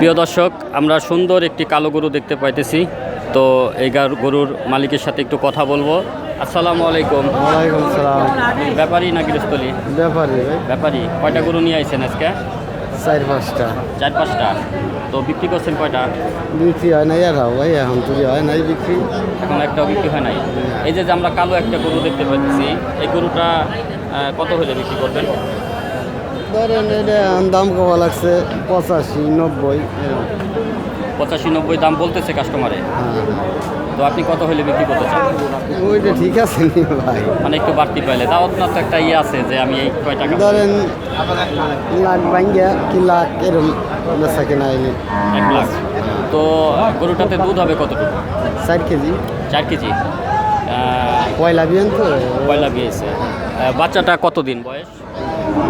প্রিয় দর্শক আমরা সুন্দর একটি কালো গরু দেখতে পাইতেছি। তো এই গার- গরুর মালিকের সাথে একটু কথা বলব। আসসালামু আলাইকুম। ওয়ালাইকুম সালাম। ব্যাপারী না গৃহস্থলী? ব্যাপারে ব্যাপারী কয়টা গরু নিয়ে আইছেন আজকে? চার পাঁচটা। চার পাঁচটা। তো বিক্রি করছেন কয়টা? বিক্রি হয় নাই আর ভাই এখন তুই হয় নাই বিক্রি। এখন একটাও বিক্রি হয় নাই। এই যে যে আমরা কালো একটা গরু দেখতে পাচ্ছি এই গরুটা কত হলে বিক্রি করবেন? ধরেন এটা দাম কমা লাগছে পঁচাশি নব্বই পঁচাশি নব্বই দাম বলতেছে কাস্টমারে তো আপনি কত হলে বিক্রি করতে চান? ওইটা ঠিক আছে ভাই। মানে একটু বাড়তি পাইলে। তাও আপনার তো একটা ইয়ে আছে যে আমি এই কয় টাকা ধরেন লাখ ভাঙ্গিয়া কি লাখ এরকম বেচা কেনা আইলে এক লাখ। তো গরুটাতে দুধ হবে কতটুকু? চার কেজি। চার কেজি। পয়লা বিয়ান তো? পয়লা বিয়েছে বাচ্চাটা কতদিন বয়স?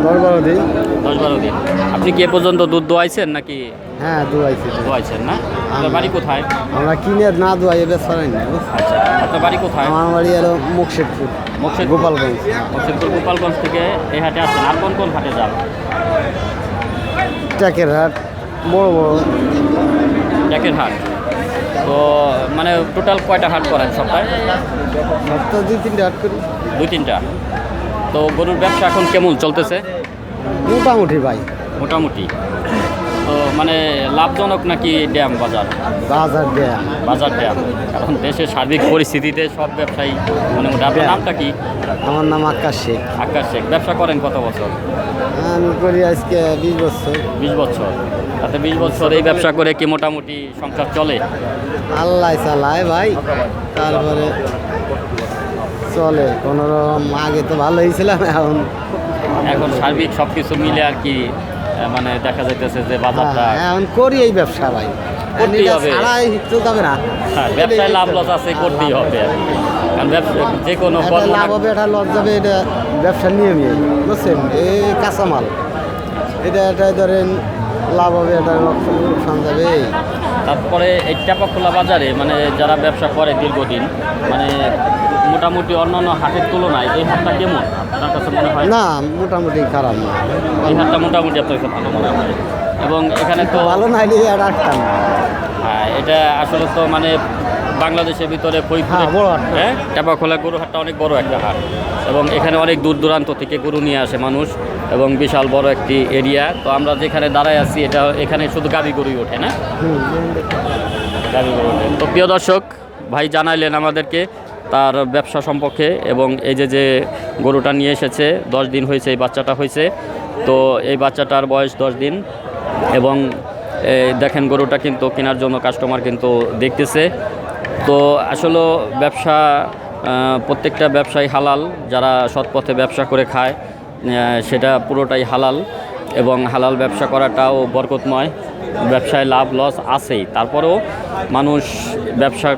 দশ বারো দিন। দশ বারো দিন। আপনি কি এ পর্যন্ত দুধ দোয়াইছেন নাকি হ্যাঁ দুয়াইছি। দোয়াইছেন না? আপনার বাড়ি কোথায়? আমরা কিনে না দুয়াই বেচা নাই না আচ্ছা আপনার বাড়ি কোথায়? আমার বাড়ি হলো মুকশেদপুর মুকশেদপুর। গোপালগঞ্জ। মকসিদপুর গোপালগঞ্জ থেকে এই হাটে আসছেন। আর কোন কোন হাটে যান? ট্যাকের হাট বড় বড়। ট্যাকের হাট। তো মানে টোটাল কয়টা হাট করেন সপ্তাহে? সপ্তাহে দুই তিনটে হাট করি। দুই তিনটা। তো গরুর ব্যবসা এখন কেমন চলতেছে? মোটামুটি ভাই। মোটামুটি। তো মানে লাভজনক নাকি ড্যাম বাজার? বাজার ড্যাম। বাজার ড্যাম। এখন দেশের সার্বিক পরিস্থিতিতে সব ব্যবসায়ী মোটামুটি আপনার নামটা কি? আমার নাম আকাশ শেখ। আকাশ শেখ। ব্যবসা করেন কত বছর? আমি করি আজকে বিশ বছর। বিশ বছর। তাতে বিশ বছর এই ব্যবসা করে কি মোটামুটি সংসার চলে? আল্লাহ চালায় ভাই। তারপরে চলে। কোনো রকম আগে তো ভালো হয়েছিলাম এখন এখন সার্বিক সব কিছু মিলে আর কি মানে দেখা যাইতেছে যে বাজারটা হ্যাঁ, এখন করি এই ব্যবসা ভাই। করতেই হবে। তো যাবে না। হ্যাঁ ব্যবসায় লাভ লস আছে করতেই হবে। ব্যবসা যে কোনো লাভ হবে এটা লস যাবে এটা ব্যবসার নিয়মই। বুঝছেন? এই কাঁচামাল। এটা এটা ধরেন লাভ হবে এটা লোকসান যাবে। তারপরে এই চাপাখোলা বাজারে মানে যারা ব্যবসা করে দীর্ঘদিন মানে মোটামুটি অন্যান্য হাটের তুলনায় এই হাটটা কেমন? আপনার কাছে মনে হয়? না মোটামুটি খারাপ না। এই হাটটা মোটামুটি আপনার কাছে ভালো মনে হয়। এবং এখানে তো ভালো না হলে আর আটটাম না। হ্যাঁ, এটা আসলে তো মানে বাংলাদেশের ভিতরে হ্যাঁ। হ্যাঁ চাপাখোলা গরু হাটটা অনেক বড় একটা হাট। এবং এখানে অনেক দূর দূরান্ত থেকে গরু নিয়ে আসে মানুষ এবং বিশাল বড় একটি এরিয়া। তো আমরা যেখানে দাঁড়ায় আছি এটা এখানে শুধু গাবি গরুই ওঠে না? গাবি গরু ওঠে। তো প্রিয় দর্শক ভাই জানাইলেন আমাদেরকে তার ব্যবসা সম্পর্কে এবং এই যে যে গরুটা নিয়ে এসেছে, দশ দিন হয়েছে, এই বাচ্চাটা হয়েছে। তো এই বাচ্চাটার বয়স দশ দিন এবং দেখেন গরুটা কিন্তু কেনার জন্য কাস্টমার কিন্তু দেখতেছে। তো আসলে ব্যবসা প্রত্যেকটা ব্যবসায়ী হালাল। যারা সৎ পথে ব্যবসা করে খায় সেটা পুরোটাই হালাল এবং হালাল ব্যবসা করাটাও বরকতময়। ব্যবসায় লাভ লস আছেই। তারপরেও মানুষ ব্যবসা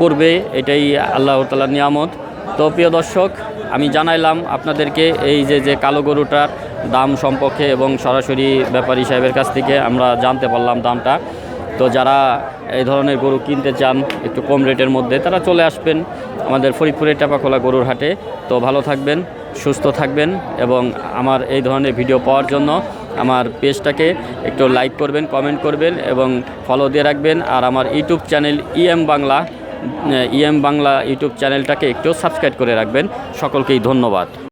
করবে, এটাই আল্লাহ তালার নিয়ামত। তো প্রিয় দর্শক, আমি জানাইলাম আপনাদেরকে এই যে যে কালো গরুটার দাম সম্পর্কে এবং সরাসরি ব্যাপারী সাহেবের কাছ থেকে আমরা জানতে পারলাম দামটা। তো যারা এই ধরনের গরু কিনতে চান একটু কম রেটের মধ্যে, তারা চলে আসবেন আমাদের ফরিদপুরের টাপাখোলা গরুর হাটে। তো ভালো থাকবেন, সুস্থ থাকবেন এবং আমার এই ধরনের ভিডিও পাওয়ার জন্য আমার পেজটাকে একটু লাইক করবেন কমেন্ট করবেন এবং ফলো দিয়ে রাখবেন। আর আমার YouTube channel EM Bangla EM Bangla YouTube চ্যানেলটাকে একটু সাবস্ক্রাইব করে রাখবেন। সকলকেই ধন্যবাদ।